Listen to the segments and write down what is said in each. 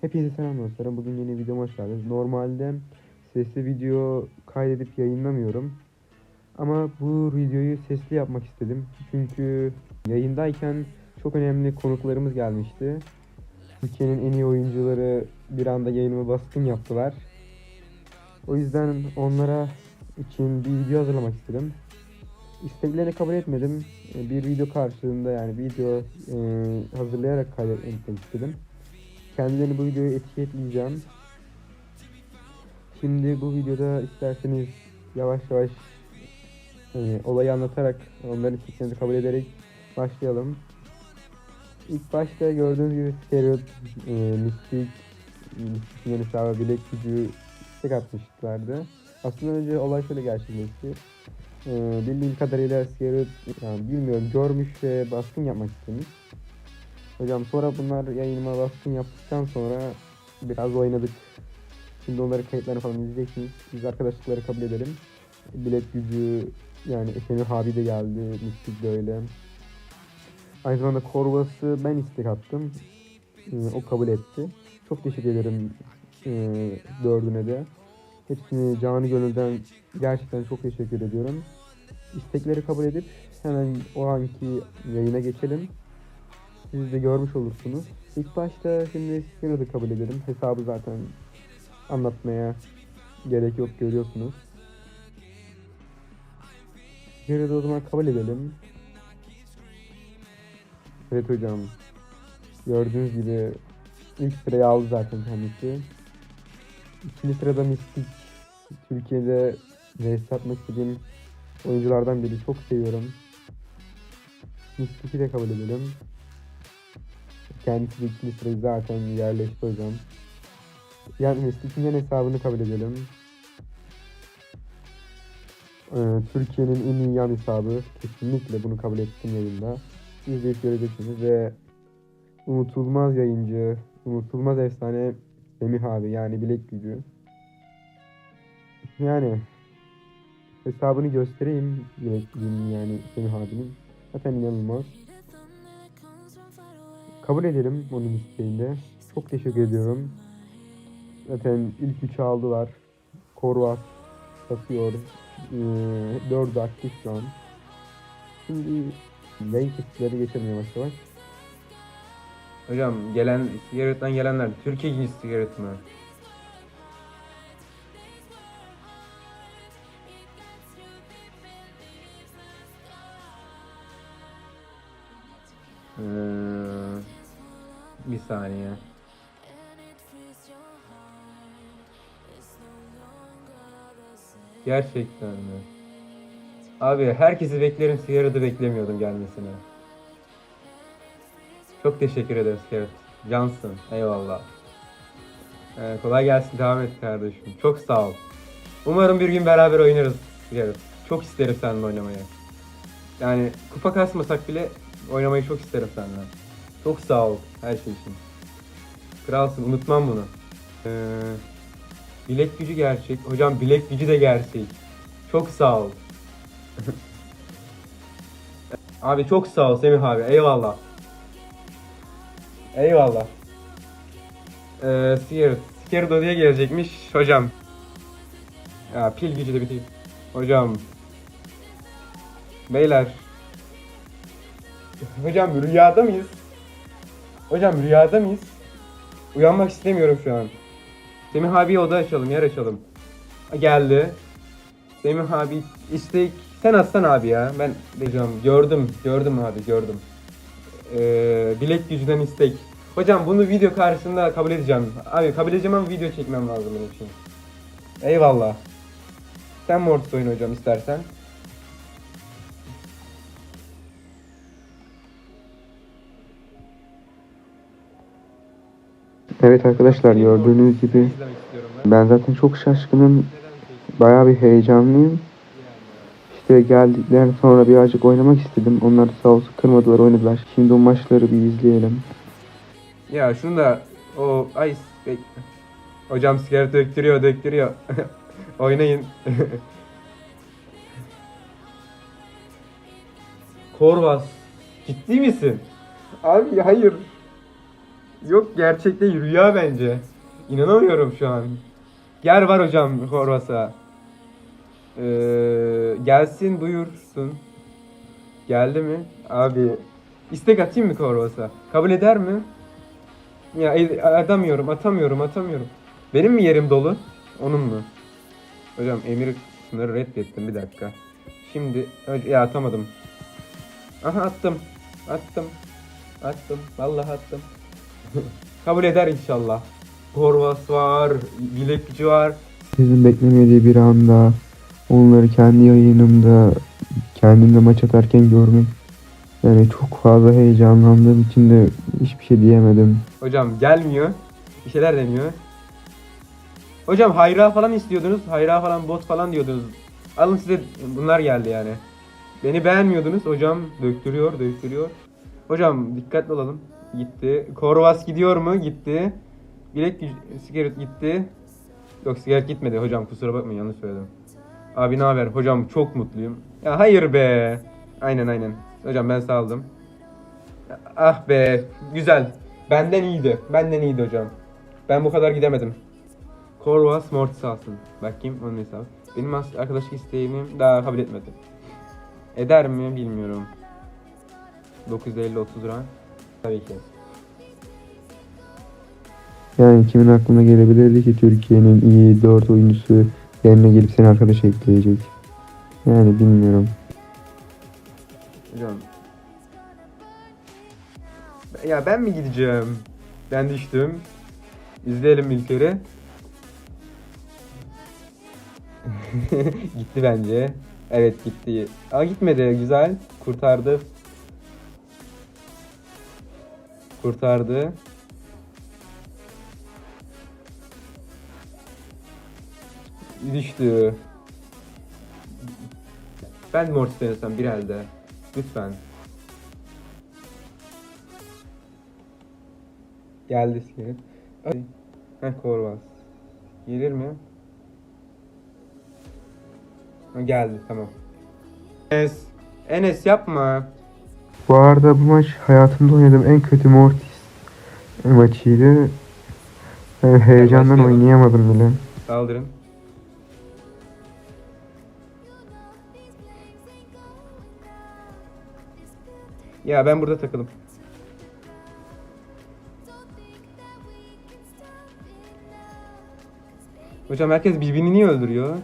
Hepinize selam dostlarım. Bugün yeni videoma hoş geldiniz. Normalde sesli video kaydedip yayınlamıyorum. Ama bu videoyu sesli yapmak istedim. Çünkü yayındayken çok önemli konuklarımız gelmişti. Türkiye'nin en iyi oyuncuları bir anda yayınıma baskın yaptılar. O yüzden onlara için bir video hazırlamak istedim. İsteklerini kabul etmedim. Bir video karşılığında yani video e, hazırlayarak kaydetmek istedim. Kendilerini bu videoya etiketleyeceğim. Şimdi bu videoda isterseniz yavaş yavaş hani, olayı anlatarak onların isteklerini kabul ederek başlayalım. İlk başta gördüğünüz gibi Scarlet, e, Mystic, Mystic'in yanı sıra bilek gücü istek atmışlardı. Aslında önce olay şöyle gerçekleşti. E, bildiğim kadarıyla Scarlet, yani bilmiyorum görmüş ve baskın yapmak istemiş. Hocam sonra bunlar yayınıma baskın yaptıktan sonra biraz oynadık. Şimdi onların kayıtlarını falan izleyeceksiniz. Biz arkadaşlıkları kabul edelim. Bilet gücü yani Efendim abi de geldi. Mystic de öyle. Aynı zamanda Korvas'ı ben istek attım. Ee, o kabul etti. Çok teşekkür ederim e, dördüne de. Hepsini canı gönülden gerçekten çok teşekkür ediyorum. İstekleri kabul edip hemen o anki yayına geçelim. Siz de görmüş olursunuz. İlk başta şimdi Skinner'ı kabul edelim. Hesabı zaten anlatmaya gerek yok görüyorsunuz. Skinner'ı o zaman kabul edelim. Evet hocam. Gördüğünüz gibi ilk sırayı aldı zaten kendisi. İkinci sırada Mystic. Türkiye'de reis atmak istediğim oyunculardan biri. Çok seviyorum. Mystic'i de kabul edelim. Kendisi de ikinci sırayı zaten yerleşti hocam. Yani yan hesabını kabul edelim. Ee, Türkiye'nin en iyi yan hesabı. Kesinlikle bunu kabul ettim yayında. İzleyip göreceksiniz ve unutulmaz yayıncı, unutulmaz efsane Semih abi yani bilek gücü. Yani hesabını göstereyim bilek gücünün yani Semih abinin. Zaten inanılmaz. Kabul edelim onun isteğinde. Çok teşekkür ediyorum. Zaten ilk üçü aldılar. Korvat satıyor. Ee, aktif şu an. Şimdi geçelim yavaş yavaş. Hocam gelen sigaretten gelenler Türkiye ikincisi sigaret mi? Ee, bir saniye. Gerçekten mi? Abi herkesi beklerim sigareti beklemiyordum gelmesini. Çok teşekkür ederiz Kerit. Cansın. Eyvallah. Ee, kolay gelsin. Devam et kardeşim. Çok sağ ol. Umarım bir gün beraber oynarız Kerit. Çok isterim seninle oynamayı. Yani kupa kasmasak bile oynamayı çok isterim seninle. Çok sağ ol her şey için. Kralsın. Unutmam bunu. Ee, bilek gücü gerçek. Hocam bilek gücü de gerçek. Çok sağ ol. abi çok sağ ol Semih abi. Eyvallah. Eyvallah. Ee, Seer. Seer Dodi'ye gelecekmiş hocam. Ya pil gücü de bitir. Hocam. Beyler. Hocam rüyada mıyız? Hocam rüyada mıyız? Uyanmak istemiyorum şu an. Semih abiye oda açalım, yer açalım. Geldi. Semih abi istek sen atsan abi ya. Ben hocam gördüm, gördüm abi, gördüm. Ee, bilek gücünden istek. Hocam bunu video karşısında kabul edeceğim. Abi kabul edeceğim ama video çekmem lazım benim için. Eyvallah. Sen Mortis oyun hocam istersen. Evet arkadaşlar gördüğünüz gibi ben. zaten çok şaşkınım. Bayağı bir heyecanlıyım. İşte geldikten sonra birazcık oynamak istedim. Onlar sağ olsun kırmadılar oynadılar. Şimdi o maçları bir izleyelim. Ya şunu da o ay bek- hocam sigara döktürüyor döktürüyor. Oynayın. Korvas. Ciddi misin? Abi hayır. Yok gerçek rüya bence. İnanamıyorum şu an. Yer var hocam Horvas'a. Ee, gelsin buyursun. Geldi mi? Abi istek atayım mı Horvas'a? Kabul eder mi? Ya e- atamıyorum, atamıyorum, atamıyorum. Benim mi yerim dolu? Onun mu? Hocam emir kısımları reddettim bir dakika. Şimdi ya atamadım. Aha attım. Attım. Attım. Vallahi attım. Kabul eder inşallah. Horvas var, bilek gücü var. Sizin beklemediği bir anda onları kendi yayınımda kendimde maç atarken görmek yani çok fazla heyecanlandığım için de hiçbir şey diyemedim. Hocam gelmiyor. Bir şeyler deniyor. Hocam hayra falan istiyordunuz. Hayra falan bot falan diyordunuz. Alın size bunlar geldi yani. Beni beğenmiyordunuz. Hocam döktürüyor, döktürüyor. Hocam dikkatli olalım. Gitti. Korvas gidiyor mu? Gitti. Bilek gücü, sigaret gitti. Yok sigaret gitmedi hocam kusura bakmayın yanlış söyledim. Abi ne haber? Hocam çok mutluyum. Ya hayır be. Aynen aynen. Hocam ben saldım. Ah be. Güzel. Benden iyiydi. Benden iyiydi hocam. Ben bu kadar gidemedim. Corvus Mortis alsın. Bakayım onun hesabı. Benim arkadaşlık isteğimi daha kabul etmedi. Eder mi bilmiyorum. 950 30 lira. Tabii ki. Yani kimin aklına gelebilirdi ki Türkiye'nin iyi 4 oyuncusu yerine gelip seni arkadaş ekleyecek. Yani bilmiyorum. Hocam. Ya ben mi gideceğim? Ben düştüm. İzleyelim bir kere. gitti bence. Evet gitti. Aa gitmedi. Güzel. Kurtardı. Kurtardı. Düştü. Ben Mortis denesem bir elde. Lütfen. Geldi. Ay. Heh Korvas. Gelir mi? Ha, geldi tamam. Enes. Enes yapma. Bu arada bu maç hayatımda oynadığım en kötü Mortis maçıydı. Heyecandan başlayalım. oynayamadım bile. Saldırın. Ya ben burada takılım. Hocam herkes birbirini niye öldürüyor?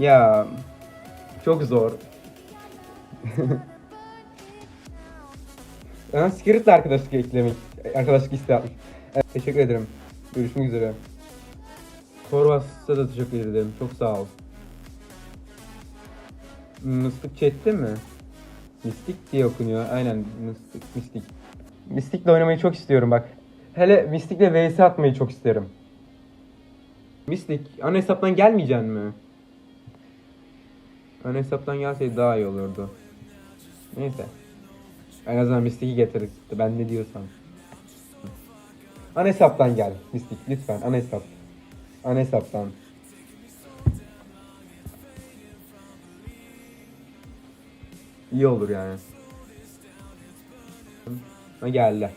Ya çok zor. Ben Spirit'le arkadaşlık eklemek, arkadaşlık isteği yapmış. Evet, teşekkür ederim. Görüşmek üzere. Korvas'a da teşekkür ederim. Çok sağ ol. Mıstık chatte mi? Mistik diye okunuyor. Aynen Mıstık, Mistik. Mistik'le oynamayı çok istiyorum bak. Hele Mistik'le vs atmayı çok isterim. Mistik, ana hesaptan gelmeyeceksin mi? Ana hesaptan gelseydi daha iyi olurdu. Neyse. En azından Mystic'i getiririz. Ben ne diyorsam. Ana hesaptan gel Mystic lütfen ana hesap. Ana hesaptan. İyi olur yani. Ha geldi.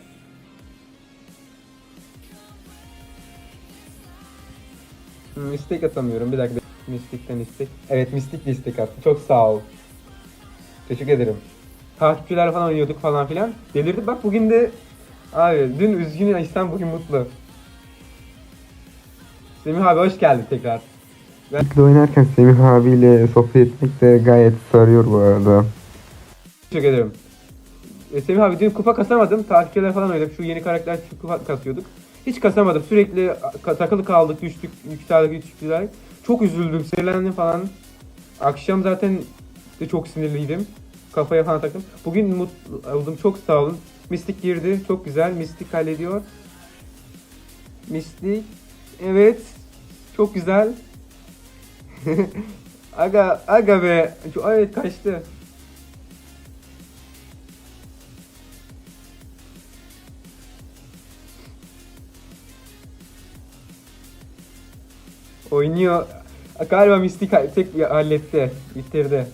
Hmm, atamıyorum. Bir dakika. Mystic'ten istek. Evet Mystic de istek attı. Çok sağ ol. Teşekkür ederim. Takipçiler falan oynuyorduk falan filan. Delirdi bak bugün de abi dün üzgün İhsan bugün mutlu. Semih abi hoş geldin tekrar. Birlikte oynarken Semih abiyle sohbet etmek de gayet sarıyor bu arada. Teşekkür ederim. E, Semih abi dün kupa kasamadım. Takipçiler falan oynadık. Şu yeni karakter kupa kasıyorduk. Hiç kasamadım. Sürekli takılı kaldık. Düştük. Yükseldik. Düştüler. Çok üzüldüm. Sinirlendim falan. Akşam zaten de çok sinirliydim. Kafaya falan taktım. Bugün mutlu oldum. Çok sağ olun. Mistik girdi. Çok güzel. Mistik hallediyor. Mistik. Evet. Çok güzel. aga aga be. Evet kaçtı. Oynuyor. Galiba Mistik ha- tek halletti. Bitirdi.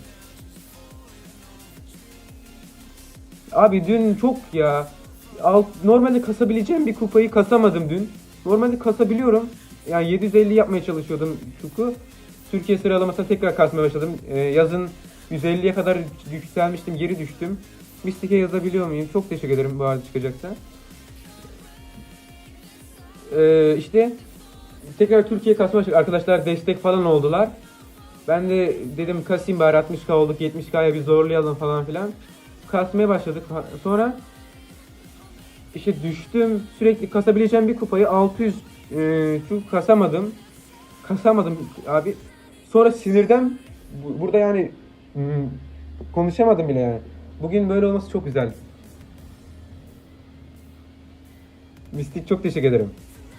Abi dün çok ya. Alt, normalde kasabileceğim bir kupayı kasamadım dün. Normalde kasabiliyorum. Yani 750 yapmaya çalışıyordum çuku. Türkiye sıralamasına tekrar kasmaya başladım. Ee, yazın 150'ye kadar yükselmiştim, geri düştüm. Mystic'e yazabiliyor muyum? Çok teşekkür ederim bu arada çıkacaksa. Ee, işte tekrar Türkiye kasma başladık. Arkadaşlar destek falan oldular. Ben de dedim kasayım bari 60k olduk 70k'ya bir zorlayalım falan filan. Kasmaya başladık. Sonra işte düştüm. Sürekli kasabileceğim bir kupayı 600 e, şu kasamadım. Kasamadım abi. Sonra sinirden bu- burada yani hmm, konuşamadım bile yani. Bugün böyle olması çok güzel. Mistik çok teşekkür ederim.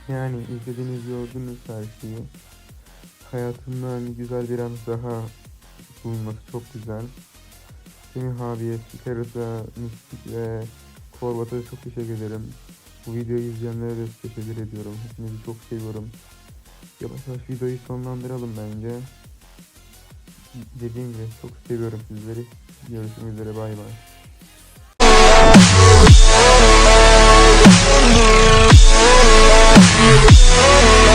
Yani izlediğiniz gördünüz her şeyi. Hayatımdan güzel bir an daha bulunması çok güzel. Semih abiye, Spiker'da, Mistik ve Korbat'a çok teşekkür ederim. Bu videoyu izleyenlere de teşekkür ediyorum. Hepinizi çok seviyorum. Yavaş yavaş videoyu sonlandıralım bence. Dediğim gibi çok seviyorum sizleri. Görüşmek üzere bay bay. Oh, oh.